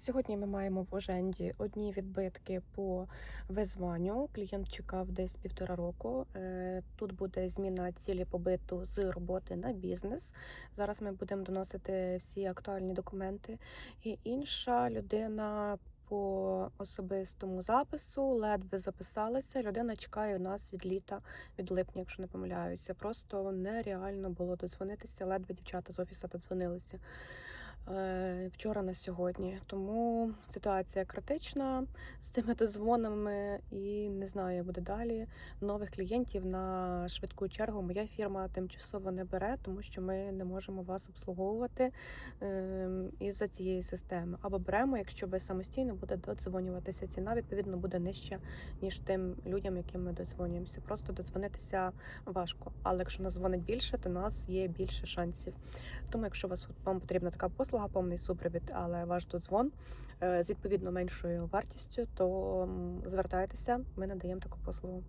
Сьогодні ми маємо в Оженді одні відбитки по визванню. Клієнт чекав десь півтора року. Е, Тут буде зміна цілі побиту з роботи на бізнес. Зараз ми будемо доносити всі актуальні документи. І інша людина по особистому запису ледве записалася. Людина чекає у нас від літа, від липня, якщо не помиляюся. Просто нереально було додзвонитися. Ледве дівчата з офісу додзвонилися вчора на сьогодні. Тому ситуація критична з цими дозвонами і не знаю, як буде далі. Нових клієнтів на швидку чергу моя фірма тимчасово не бере, тому що ми не можемо вас обслуговувати е, із-за цієї системи. Або беремо, якщо ви самостійно буде додзвонюватися. Ціна відповідно буде нижча ніж тим людям, яким ми додзвонюємося. Просто додзвонитися важко. Але якщо нас дзвонить більше, то у нас є більше шансів. Тому, якщо вас вам потрібна така послуга, повний супровід, але ваш додзвон е, з відповідно меншою вартістю, то звертайтеся, ми надаємо таку послугу.